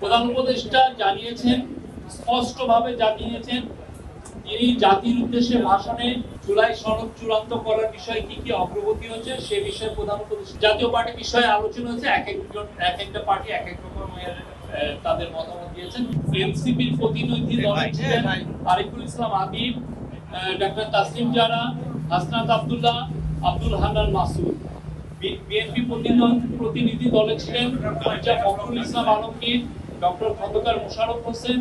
প্রধান উপদেষ্টা জানিয়েছেন স্পষ্টভাবে জানিয়েছেন তিনি জাতির উদ্দেশ্যে ভাষণে জুলাই সনদ চূড়ান্ত করার বিষয়ে কি কি অগ্রগতি হচ্ছে সে বিষয়ে প্রধান উপদেষ্টা জাতীয় পার্টি বিষয়ে আলোচনা হচ্ছে এক একজন এক একটা পার্টি এক এক রকমের আহ, তাদের মতামত দিয়েছেন। এনসিপির প্রতিনিধি দলে ছিলেন আরিফুল ইসলাম আবিব ডাক্তার তাসলিম জারা হাসনাত আবদুল্লাহ আব্দুল হান্নান মাসুদ। বিএনপি প্রতিনিধি দলে ছিলেন Fakhrul Islam Alamgir doctor Khandakar Mosharraf Hossain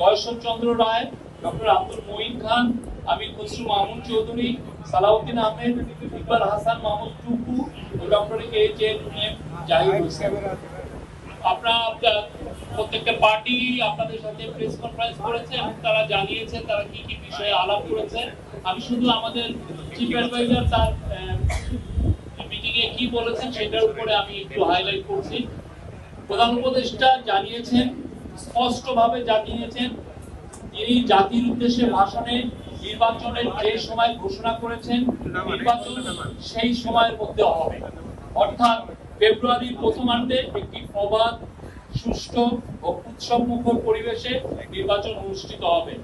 Gayeshwar Chandra Roy, doctor Abdul Moyeen Khan, Amir Khasru Mahmud Chowdhury, Salahuddin Ahmed, Iqbal Hasan Mahmud Tuku O doctor A J M Zahid Hossain. আপনারা প্রত্যেকটা পার্টি আপনাদের সাথে প্রেস কনফারেন্স করেছে এবং তারা জানিয়েছে তারা কি কি বিষয়ে আলাপ করেছে। আমি শুধু আমাদের চিফ অ্যাডভাইজার তার মিটিং এ কি বলেছেন সেটার উপরে আমি একটু হাইলাইট করছি। প্রধান উপদেষ্টা জানিয়েছেন, স্পষ্টভাবে জানিয়েছেন, তিনি জাতির উদ্দেশ্যে ভাষণে নির্বাচনের যে সময় ঘোষণা করেছেন, নির্বাচন সেই সময়ের মধ্যে হবে। অর্থাৎ ফেব্রুয়ারির প্রথমার্ধে একটি অবাধ, সুষ্ঠু ও উৎসবমুখর পরিবেশে নির্বাচন অনুষ্ঠিত হবে।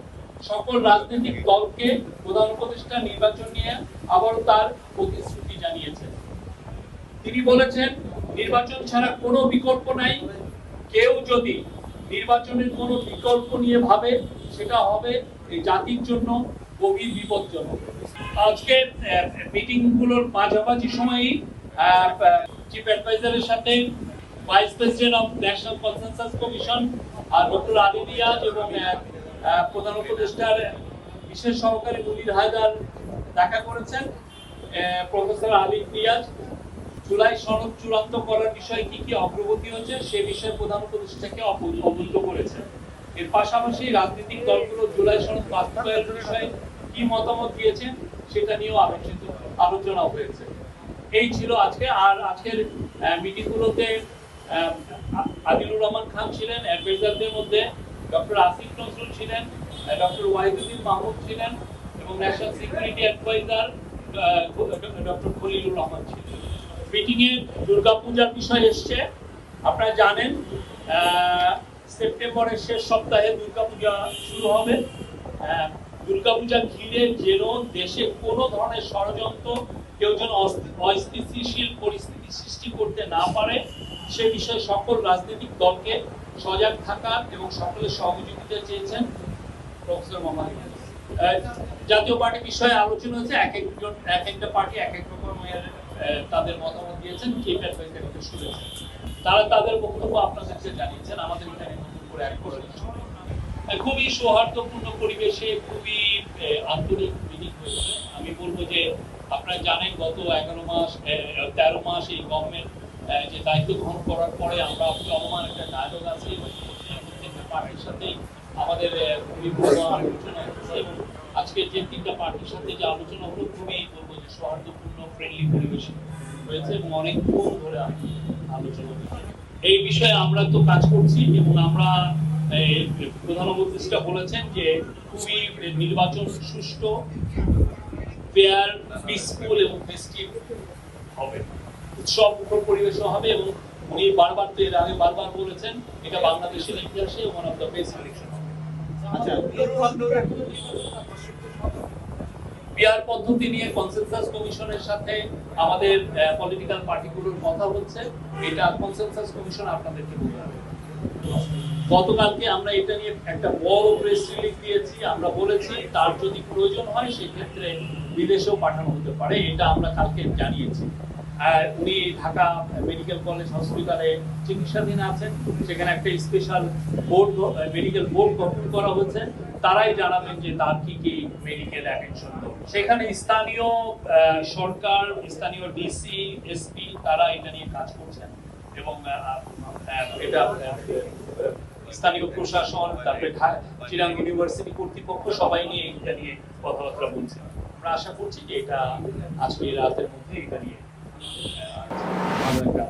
সকল রাজনৈতিক দলকে প্রধান উপদেষ্টা নির্বাচন নিয়ে আবারও তার প্রতিশ্রুতি জানিয়েছেন। তিনি বলেছেন নির্বাচন ছাড়া কোনো বিকল্প নাই। কেউ যদি নির্বাচনের কোনো বিকল্প নিয়ে ভাবে, সেটা হবে এই জাতির জন্য গভীর বিপজ্জনক আজকে মিটিংগুলোর মাঝামাঝি সময়েই চিফ অ্যাডভাইজারের সাথে vice president of national consensus commission R doctor Ali Riaz এবং প্রধান উপদেষ্টার বিশেষ সহকারী মুনির হায়দার দেখা করেছেন প্রফেসর আলী রিয়াজ। জুলাই সনদ চূড়ান্ত করার বিষয়ে কি কি অগ্রগতি হচ্ছে সে বিষয়ে প্রধান উপদেষ্টাকে অব- অবহিত করেছে এর পাশাপাশি রাজনৈতিক দলগুলো জুলাই সনদ বাস্তবায়নের বিষয়ে কি মতামত দিয়েছেন, সেটা নিয়েও আলোচিত আলোচনা হয়েছে। এই ছিল আজকে। আর আজকের মিটিং গুলোতে আদিলুর রহমান খান ছিলেন, অ্যাডভাইজারদের মধ্যে ডক্টর আসিফ নজরুল ছিলেন ডক্টর ওয়াহিদুদ্দিন মাহমুদ ছিলেন এবং national security adviser doctor Khalilur Rahman ছিলেন। মিটিং এ দুর্গাপূজার বিষয় এসছে। আপনারা জানেন সেপ্টেম্বরের শেষ সপ্তাহে দুর্গাপূজা শুরু হবে। দুর্গাপূজা ঘিরে যেন দেশে কোনো ধরনের ষড়যন্ত্র কেউ যেন অস্থিতিশীল পরিস্থিতি সৃষ্টি করতে না পারে সে বিষয়ে সকল রাজনৈতিক দলকে সজাগ থাকা এবং সকলের সহযোগিতা চেয়েছেন প্রফেসর মোহাম্মদ জাতীয় পার্টি বিষয়ে আলোচনা হচ্ছে এক একজন এক একটা পার্টি এক এক রকমের আহ, তাদের মতামত দিয়েছেন চিফ অ্যাডভাইজার থেকে শুনেছেন। তারা তাদের বক্তব্য আপনাদেরকে জানিয়েছেন, আমাদের এখানে নতুন করে এক করে খুবই সৌহার্দ্যপূর্ণ পরিবেশে খুবই আন্তরিক মিটিং হয়েছে আমি বলব যে, আপনারা জানেন, গত এগারো মাস তেরো মাস এই গভর্নমেন্ট যে দায়িত্ব গ্রহণ করার পরে আমরা চলমান একটা ডায়লগ আছে পার্টির সাথেই আমাদের খুবই ভালো আলোচনা এবং আজকে যে তিনটা পার্টির সাথে যে আলোচনা হলো, খুবই সৌহার্দ্যপূর্ণ ফ্রেন্ডলি পরিবেশে হয়েছে এবং অনেকক্ষণ ধরে আমি আলোচনা এই বিষয়ে আমরা তো কাজ করছি এবং আমরা এই, প্রধান বলেছেন যে খুবই নির্বাচন সুষ্ঠু ফেয়ার পিসফুল এবং ফেস্টিভ হবে। উৎসব মুখর হবে এবং উনি বারবার তো এর আগে বারবার বলেছেন এটা বাংলাদেশের ইতিহাসে one of the best election আচ্ছা। বিহার পদ্ধতি নিয়ে কনসেনসাস কমিশনের সাথে আমাদের পলিটিক্যাল পার্টিগুলোর কথা হচ্ছে, এটা কনসেনসাস কমিশন আপনাদেরকে বলতে হবে। গতকালকে আমরা এটা নিয়ে একটা বড় প্রেস রিলিজ দিয়েছি, আমরা বলেছি তার যদি প্রয়োজন হয়, সেক্ষেত্রে বিদেশেও পাঠানো হতে পারে, এটা আমরা কালকে জানিয়েছি। উনি ঢাকা মেডিকেল কলেজ হসপিটালে চিকিৎসাধীন আছেন। সেখানে একটা স্পেশাল বোর্ড মেডিকেল বোর্ড গঠন করা হয়েছে। তারাই জানাবেন যে তার কি কি মেডিকেল অ্যাটেনশন সেখানে স্থানীয় সরকার, স্থানীয় ডিসি এসপি তারা এটা নিয়ে কাজ করছেন। এবং এটা স্থানীয় প্রশাসন, তারপরে চিরাং ইউনিভার্সিটি কর্তৃপক্ষ সবাই নিয়ে এটা নিয়ে কথাবার্তা বলছে। আমরা আশা করছি যে এটা আজকে রাতের মধ্যে এটা নিয়ে আহ, আমরা একটা